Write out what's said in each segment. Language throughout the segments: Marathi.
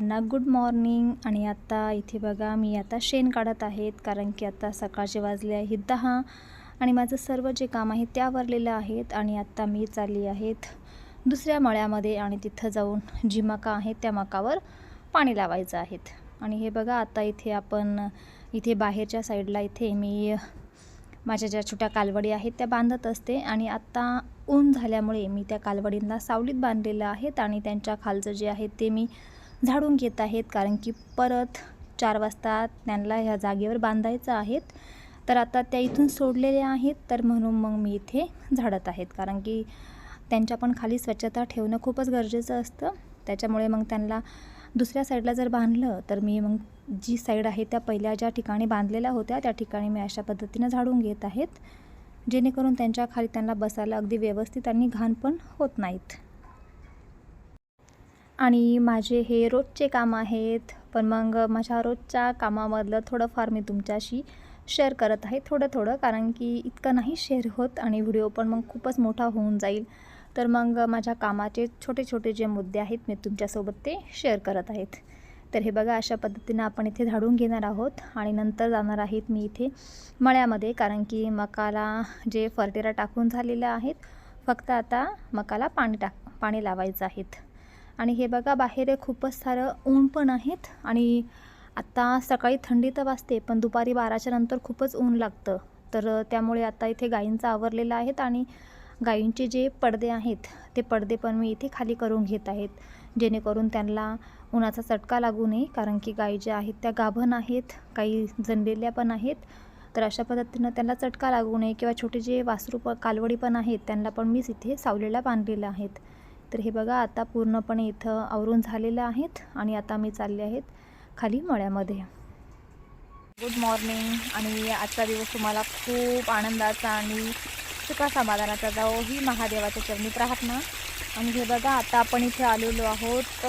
सर्वांना गुड मॉर्निंग. आणि आता इथे बघा मी आता शेण काढत आहेत कारण की आता सकाळचे वाजले आहेत दहा. आणि माझं सर्व जे काम आहे ते आवरलेलं आहेत आणि आत्ता मी चालली आहेत दुसऱ्या मळ्यामध्ये आणि तिथं जाऊन जी मका आहे त्या मकावर पाणी लावायचं आहेत. आणि हे बघा आता इथे आपण इथे बाहेरच्या साईडला इथे मी माझ्या ज्या छोट्या कालवडी आहेत त्या बांधत असते. आणि आत्ता ऊन झाल्यामुळे मी त्या कालवडींना सावलीत बांधलेलं आहेत आणि त्यांच्या खालचं जे आहे ते मी झाडून घेत आहेत. कारण की परत चार वाजता त्यांना ह्या जागेवर बांधायचं आहेत. तर आता त्या इथून सोडलेल्या आहेत. तर म्हणून मग मी इथे झाडत आहेत. कारण की त्यांच्या पण खाली स्वच्छता ठेवणं खूपच गरजेचं असतं. त्याच्यामुळे मग त्यांना दुसऱ्या साईडला जर बांधलं तर मी मग जी साईड आहे त्या पहिल्या ज्या ठिकाणी बांधलेल्या होत्या त्या ठिकाणी मी अशा पद्धतीनं झाडून घेत आहेत. जेणेकरून त्यांच्या खाली त्यांना बसायला अगदी व्यवस्थित आणि घाण पण होत नाहीत. आणि माझे हे रोजचे काम आहेत पण मग माझ्या रोजच्या कामामधलं थोडंफार मी तुमच्याशी शेअर करत आहे थोडं थोडं कारण की इतकं नाही शेअर होत आणि व्हिडिओ पण मग खूपच मोठा होऊन जाईल. तर मग माझ्या कामाचे छोटे छोटे जे मुद्दे आहेत मी तुमच्यासोबत ते शेअर करत आहेत. तर हे बघा अशा पद्धतीनं आपण इथे झाडून घेणार आहोत आणि नंतर जाणार आहेत मी इथे मळ्यामध्ये कारण की मकाला जे फर्टेरा टाकून झालेलं आहेत फक्त आता मकाला पाणी टाक पाणी लावायचं आहेत. आणि हे बघा बाहेर खूपच सारं ऊन पण आहेत आणि आत्ता सकाळी थंडी तर वाजते पण दुपारी बाराच्या नंतर खूपच ऊन लागतं. तर त्यामुळे आता इथे गायींचं आवरलेलं आहेत आणि गायींचे जे पडदे आहेत ते पडदे पण मी इथे खाली करून घेत आहेत जेणेकरून त्यांना उन्हाचा चटका लागू नये कारण की गायी ज्या आहेत त्या गाभण आहेत काही जनलेल्या पण आहेत. तर अशा पद्धतीनं त्यांना चटका लागू नये किंवा छोटे जे वासरू प कालवडी पण आहेत त्यांना पण मीच इथे सावलेला बांधलेलं आहेत. तर हे बघा आता पूर्णपणे इथं आवरून झालेलं आहेत आणि आता मी चालले आहेत खाली मळ्यामध्ये. गुड मॉर्निंग आणि आजचा दिवस तुम्हाला खूप आनंदाचा आणि सुखा समाधानाचा जाओ ही महादेवाच्या चरणीत राहत ना आणि हे बघा आता आपण इथे आलेलो आहोत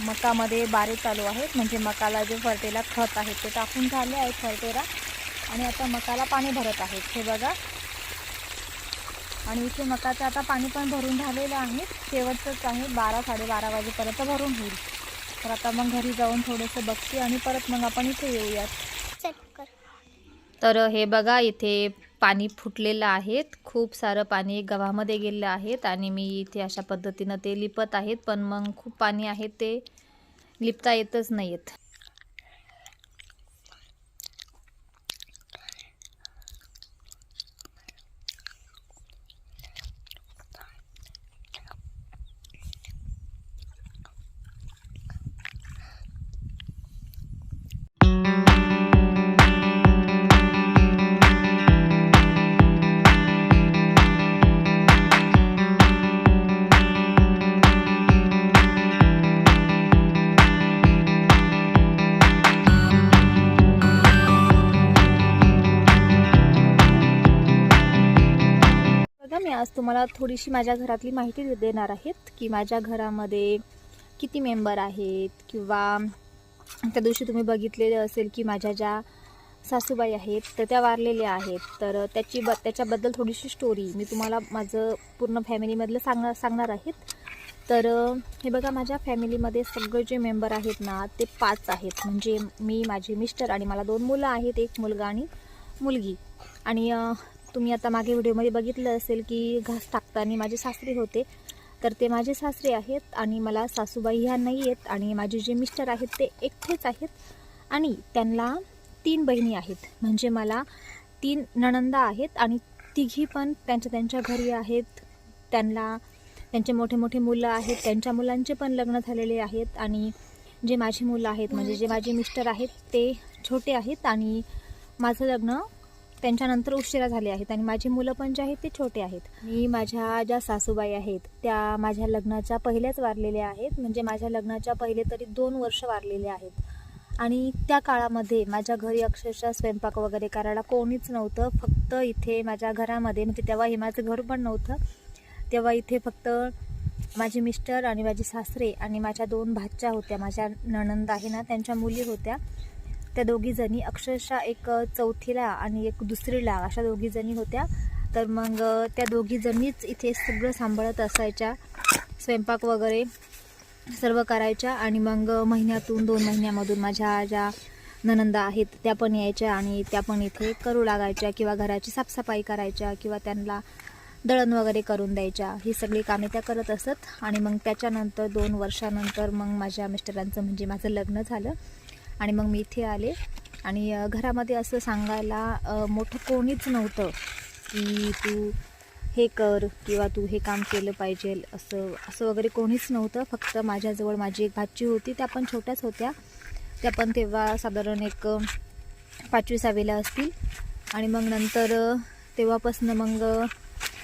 मकामध्ये बारे चालू आहेत. म्हणजे मकाला जे फरटेला खत आहे ते टाकून झाले आहे फरटेरा आणि आता मकाला पाणी भरत आहेत. हे बघा आणि इथे मकाचं आता पाणी पण भरून झालेलं आहे. शेवटचंच आहे. बारा साडेबारा वाजेपर्यंत भरून होईल. तर आता मग घरी जाऊन थोडंसं बघते आणि परत मग आपण इथे येऊयात. तर हे बघा इथे पाणी फुटलेलं आहेत खूप सारं पाणी गव्हामध्ये गेलेलं आहेत आणि मी इथे अशा पद्धतीनं ते लिपत आहेत पण मग खूप पाणी आहे ते लिपता येतच नाहीत बघा मी आज तुम्हाला थोडीशी माझ्या घरातली माहिती देणार आहेत की माझ्या घरामध्ये किती मेंबर आहेत किंवा त्या दिवशी तुम्ही बघितलेले असेल की माझ्या ज्या सासूबाई आहेत तर त्या वारलेल्या आहेत. तर त्याची ब त्याच्याबद्दल थोडीशी स्टोरी मी तुम्हाला माझं पूर्ण फॅमिलीमधलं सांगणार सांगणार आहेत. तर हे बघा माझ्या फॅमिलीमध्ये सगळे जे मेंबर आहेत ना ते पाच आहेत. म्हणजे मी माझे मिस्टर आणि मला दोन मुलं आहेत एक मुलगा आणि मुलगी. आणि तुम्ही आता मागे व्हिडिओमध्ये बघितलं असेल की घास टाकताना माझे सासरे होते. तर ते माझे सासरे आहेत आणि मला सासूबाई ह्या नाही आहेत आणि माझे जे मिस्टर आहेत ते एकटेच आहेत. आणि त्यांना तीन बहिणी आहेत. म्हणजे मला तीन नणंदा आहेत आणि तिघी पण त्यांच्या त्यांच्या घरी आहेत. त्यांना त्यांचे मोठे मोठे मुलं आहेत. त्यांच्या मुलांचे पण लग्न झालेले आहेत. आणि जे माझी मुलं आहेत म्हणजे जे माझे मिस्टर आहेत ते छोटे आहेत. आणि माझं लग्न त्यांच्यानंतर उशिरा झाले आहेत आणि माझी मुलं पण जे आहेत ते छोटे आहेत. मी माझ्या ज्या सासूबाई आहेत त्या माझ्या लग्नाच्या पहिल्याच वारलेल्या आहेत. म्हणजे माझ्या लग्नाच्या पहिले तरी दोन वर्ष वारलेले आहेत. आणि त्या काळामध्ये माझ्या घरी अक्षरशः स्वयंपाक वगैरे करायला कोणीच नव्हतं. फक्त इथे माझ्या घरामध्ये म्हणजे तेव्हा हे माझं घर पण नव्हतं. तेव्हा इथे फक्त माझे मिस्टर आणि माझे सासरे आणि माझ्या दोन भाच्या होत्या. माझ्या नणंद आहे ना त्यांच्या मुली होत्या. त्या दोघीजणी अक्षरशः एक चौथीला आणि एक दुसरीला अशा दोघीजणी होत्या. तर मग त्या दोघीजणीच इथे सगळं सांभाळत असायच्या. स्वयंपाक वगैरे सर्व करायच्या आणि मग महिन्यातून दोन महिन्यामधून माझ्या ज्या ननंदा आहेत त्या पण यायच्या आणि त्या पण इथे करू लागायच्या किंवा घराची साफसफाई करायच्या किंवा त्यांना दळण वगैरे करून द्यायच्या. ही सगळी कामे त्या करत असत आणि मग त्याच्यानंतर दोन वर्षानंतर मग माझ्या मिस्टरांचं म्हणजे माझं लग्न झालं. आणि मग मी इथे आले. आणि घरामध्ये असं सांगायला मोठं कोणीच नव्हतं की तू हे कर किंवा तू हे काम केलं पाहिजे असं असं वगैरे कोणीच नव्हतं. फक्त माझ्याजवळ माझी एक भाची होती. त्या पण छोट्याच होत्या. त्या पण तेव्हा साधारण एक पाचवी सहावीला असतील. आणि मग नंतर तेव्हापासनं तेव्हापासून मग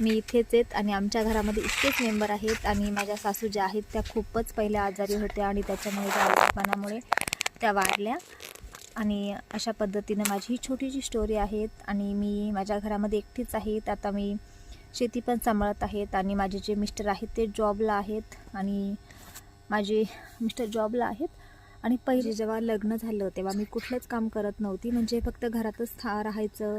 मी इथेच आहेत आणि आमच्या घरामध्ये इतकेच मेंबर आहेत. आणि माझ्या सासू ज्या आहेत त्या खूपच पहिल्या आजारी होत्या आणि त्याच्यामुळे त्या आजारपणामुळे त्या वाढल्या. आणि अशा पद्धतीनं माझी ही छोटीशी स्टोरी आहेत आणि मी माझ्या घरामध्ये एकटीच आहेत. आता मी शेती पण सांभाळत आहेत आणि माझे जे मिस्टर आहेत ते जॉबला आहेत आणि माझे मिस्टर जॉबला आहेत. आणि पहिले जेव्हा लग्न झालं तेव्हा मी कुठलंच काम करत नव्हती. म्हणजे फक्त घरातच था राहायचं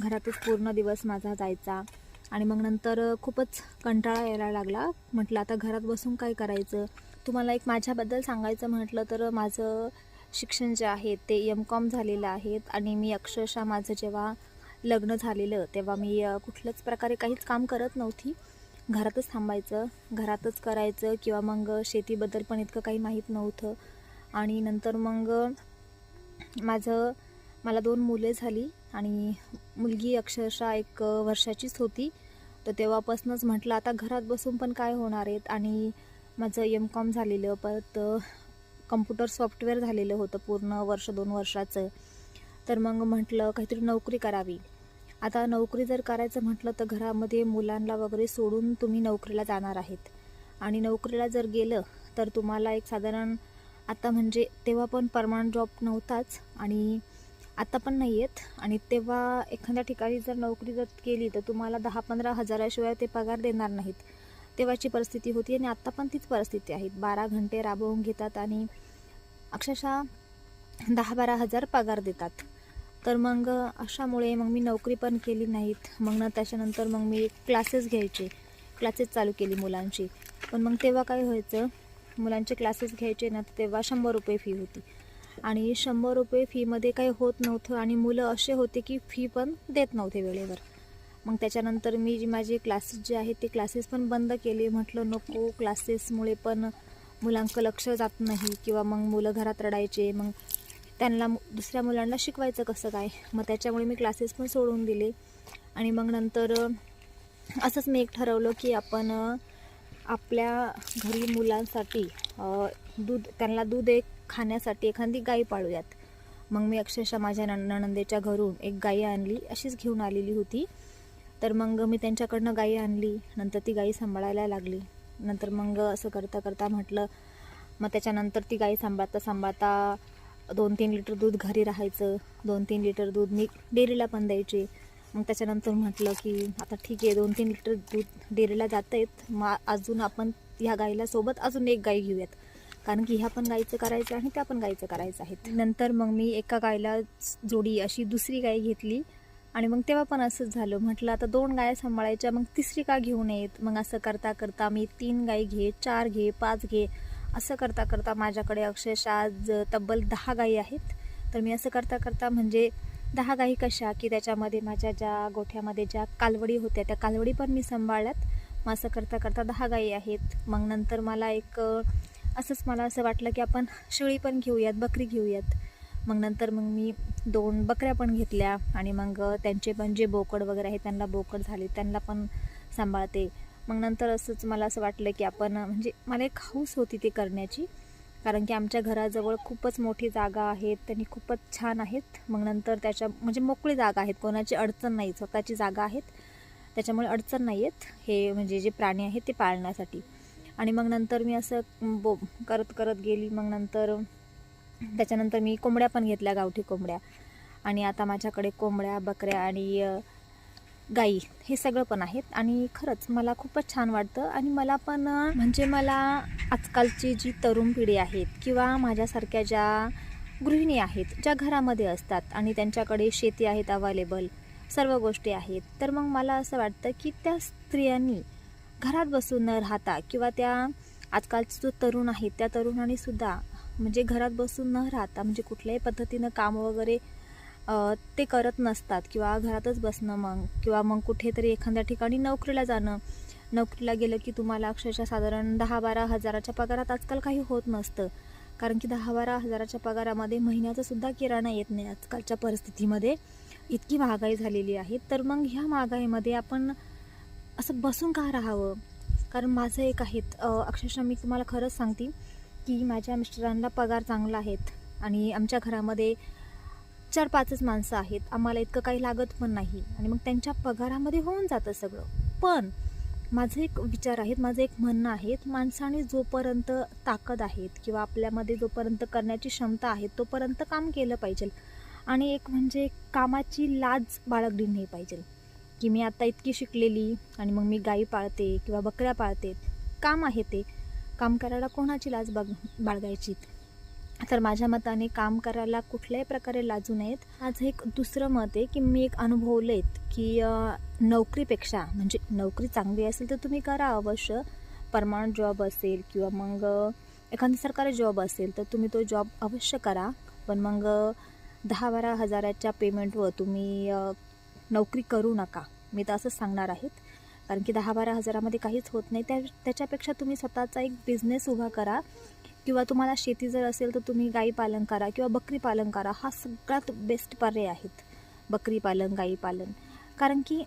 घरातच पूर्ण दिवस माझा जायचा. आणि मग नंतर खूपच कंटाळा यायला लागला. म्हटलं आता घरात बसून काय करायचं? तुम्हाला एक माझ्याबद्दल सांगायचं म्हटलं तर माझं शिक्षण जे आहे ते एम कॉम झालेलं आहेत आणि मी अक्षरशः माझं जेव्हा लग्न झालेलं तेव्हा मी कुठल्याच प्रकारे काहीच काम करत नव्हती. घरातच थांबायचं घरातच करायचं किंवा मग शेतीबद्दल पण इतकं काही माहीत नव्हतं. आणि नंतर मग माझं मला दोन मुले झाली आणि मुलगी अक्षरशः एक वर्षाचीच होती. तर तेव्हापासूनच म्हटलं आता घरात बसून पण काय होणार आहेत? आणि माझं एम कॉम झालेलं परत कम्प्युटर सॉफ्टवेअर झालेलं होतं पूर्ण वर्ष दोन वर्षाचं. तर मग म्हटलं काहीतरी नोकरी करावी. आता नोकरी जर करायचं म्हटलं तर घरामध्ये मुलांना वगैरे सोडून तुम्ही नोकरीला जाणार आहेत. आणि नोकरीला जर गेलं तर तुम्हाला एक साधारण आता म्हणजे तेव्हा पण परमनंट जॉब नव्हताच आणि आता पण नाही आहेत आणि तेव्हा एखाद्या ठिकाणी जर नोकरी जर केली तर तुम्हाला दहा पंधरा हजाराशिवाय ते पगार देणार नाहीत. तेव्हाची परिस्थिती होती आणि आत्ता पण तीच परिस्थिती आहे. बारा घंटे राबवून घेतात आणि अक्षरशः दहा बारा हजार पगार देतात. तर मग अशामुळे मग मी नोकरी पण केली नाहीत. मग ना त्याच्यानंतर मग मी क्लासेस घ्यायचे. क्लासेस चालू केली मुलांची. पण मग तेव्हा काय व्हायचं मुलांचे क्लासेस घ्यायचे ना तर तेव्हा शंभर रुपये फी होती. आणि शंभर रुपये फीमध्ये काही होत नव्हतं आणि मुलं असे होते की फी पण देत नव्हते वेळेवर. मग त्याच्यानंतर मी जी माझे क्लासेस जे आहेत ते क्लासेस पण बंद केले. म्हटलं नको क्लासेसमुळे पण मुलांचं लक्ष जात नाही किंवा मग मुलं घरात रडायचे. मग त्यांना दुसऱ्या मुलांना शिकवायचं कसं काय? मग त्याच्यामुळे मी क्लासेस पण सोडून दिले. आणि मग नंतर असंच मी एक ठरवलं की आपण आपल्या घरी मुलांसाठी दूध त्यांना दूध एक खाण्यासाठी एखादी गाई पाळूयात. मग मी अक्षरशः माझ्या नण नणंदेच्या घरून एक गाई आणली. अशीच घेऊन आलेली होती. तर मग मी त्यांच्याकडनं गाई आणली. नंतर ती गाई सांभाळायला लागली. नंतर मग असं करता करता म्हटलं मग त्याच्यानंतर ती गाई सांभाळता सांभाळता दोन तीन लिटर दूध घरी राहायचं. दोन तीन लिटर दूध मी डेअरीला पण द्यायचे. मग त्याच्यानंतर म्हटलं की आता ठीक आहे दोन तीन लिटर दूध डेअरीला जात आहेत मग अजून आपण ह्या गाईला सोबत अजून एक गाई घेऊयात. कारण की ह्या पण गाईचं करायचं आणि त्या पण गाईचं करायचं आहे नंतर मग मी एका गायला जोडी अशी दुसरी गाय घेतली. आणि मग तेव्हा पण असंच झालं. म्हटलं आता दोन गाया सांभाळायच्या मग तिसरी का घेऊन येत मग असं करता करता मी तीन गाई घे चार घे पाच घे असं करता करता माझ्याकडे अक्षरशः आज तब्बल दहा गायी आहेत. तर मी असं करता करता म्हणजे दहा गायी कशा? की त्याच्यामध्ये माझ्या ज्या गोठ्यामध्ये ज्या कालवडी होत्या त्या कालवडी पण मी सांभाळल्यात. मग असं करता करता दहा गायी आहेत. मग नंतर मला एक असंच मला असं वाटलं की आपण शेळी पण घेऊयात बकरी घेऊयात. मग नंतर मग मी दोन बकऱ्या पण घेतल्या आणि मग त्यांचे पण जे बोकड वगैरे आहे त्यांना बोकड झाले त्यांना पण सांभाळते. मग नंतर असंच मला असं वाटलं की आपण म्हणजे मला एक हौस होती ते करण्याची. कारण की आमच्या घराजवळ खूपच मोठी जागा आहेत त्यांनी खूपच छान आहेत. मग नंतर त्याच्या म्हणजे मोकळी जागा आहेत. कोणाची अडचण नाही स्वतःची जागा आहेत. त्याच्यामुळे अडचण नाही आहेत हे म्हणजे जे प्राणी आहेत ते पाळण्यासाठी. आणि मग नंतर मी असं बो करत करत गेली. मग नंतर त्याच्यानंतर मी कोंबड्या पण घेतल्या गावठी कोंबड्या. आणि आता माझ्याकडे कोंबड्या बकऱ्या आणि गाई हे सगळं पण आहेत. आणि खरंच मला खूपच छान वाटतं आणि मला पण म्हणजे मला आजकालची जी तरुण पिढी आहेत किंवा माझ्यासारख्या ज्या गृहिणी आहेत ज्या घरामध्ये असतात आणि त्यांच्याकडे शेती आहेत अवेलेबल सर्व गोष्टी आहेत तर मग मला असं वाटतं की त्या स्त्रियांनी घरात बसून न राहता किंवा त्या आजकालचा जो तरुण आहे त्या तरुणांनीसुद्धा म्हणजे घरात बसून न राहता म्हणजे कुठल्याही पद्धतीनं काम वगैरे ते करत नसतात किंवा घरातच बसणं मग किंवा मग कुठेतरी एखाद्या ठिकाणी नोकरीला जाणं. नोकरीला गेलं की तुम्हाला अक्षरशः साधारण दहा बारा हजाराच्या पगारात आजकाल काही होत नसतं. कारण की दहा बारा हजाराच्या पगारामध्ये महिन्याचासुद्धा किराणा येत नाही आजकालच्या परिस्थितीमध्ये. इतकी महागाई झालेली आहे. तर मग ह्या महागाईमध्ये आपण असं बसून का राहावं? कारण माझं एक आहेत अक्षरशः मी तुम्हाला खरंच सांगते. की माझ्या मिस्टरांना पगार चांगला आहेत आणि आमच्या घरामध्ये चार पाचच माणसं आहेत. आम्हाला इतकं काही लागत पण नाही. आणि मग त्यांच्या पगारामध्ये होऊन जातं सगळं. पण माझं एक विचार आहेत माझं एक म्हणणं आहे माणसाने जोपर्यंत ताकद आहेत किंवा आपल्यामध्ये जोपर्यंत करण्याची क्षमता आहे तोपर्यंत काम केलं पाहिजे. आणि एक म्हणजे कामाची लाज बाळगली नाही पाहिजे. की मी आता इतकी शिकलेली आणि मग मी गाई पाळते किंवा बकऱ्या पाळते. काम आहे ते. काम करायला कोणाची लाज बाग बाळगायची तर माझ्या मताने काम करायला कुठल्याही प्रकारे लाजू नयेत. माझं एक दुसरं मत आहे की मी एक अनुभवलेत की नोकरीपेक्षा म्हणजे नोकरी चांगली असेल तर तुम्ही करा अवश्य. परमानंट जॉब असेल किंवा मग एखादं एखादा सरकारी जॉब असेल तर तुम्ही तो जॉब अवश्य करा. पण मग दहा बारा हजाराच्या पेमेंटवर तुम्ही नोकरी करू नका. मी तर असंच सांगणार आहेत. कारण की दहा बारा हजारामध्ये काहीच होत नाही. त्या त्याच्यापेक्षा तुम्ही स्वतःचा एक बिझनेस उभा करा. किंवा तुम्हाला शेती जर असेल तर तुम्ही गाई पालन करा किंवा बकरी पालन करा. हा सगळ्यात बेस्ट पर्याय आहेत. बकरी पालन गाई पालन. कारण की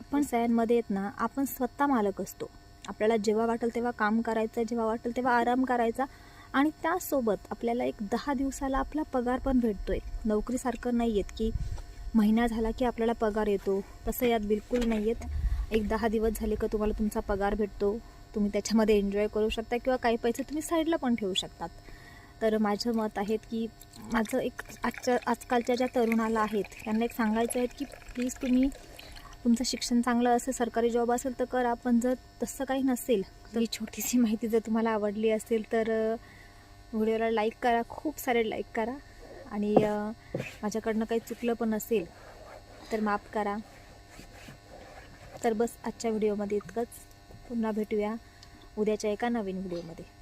आपण सयांमध्ये येत ना आपण स्वतः मालक असतो. आपल्याला जेव्हा वाटेल तेव्हा काम करायचं जेव्हा वाटेल तेव्हा आराम करायचा. आणि त्यासोबत आपल्याला एक दहा दिवसाला आपला पगार पण भेटतो आहे नोकरीसारखं नाही आहेत की महिना झाला की आपल्याला पगार येतो. तसं यात बिलकुल नाही आहेत एक दहा दिवस झाले का तुम्हाला तुमचा पगार भेटतो तुम्ही त्याच्यामध्ये एन्जॉय करू शकता किंवा काही पैसे तुम्ही साईडला पण ठेवू शकतात. तर माझं मत आहेत की माझं एक आजच्या आजकालच्या ज्या तरुणाला आहेत त्यांना एक सांगायचं आहे की प्लीज तुम्ही तुमचं शिक्षण चांगलं असेल सरकारी जॉब असेल तर करा पण जर तसं काही नसेल तर ही छोटीशी माहिती जर तुम्हाला आवडली असेल तर व्हिडिओला लाईक करा खूप सारे लाईक करा. आणि माझ्याकडनं काही चुकलं पण असेल तर माफ करा. तर बस आजच्या व्हिडिओमध्ये इतकंच. पुन्हा भेटूया उद्याच्या एका नवीन व्हिडिओमध्ये.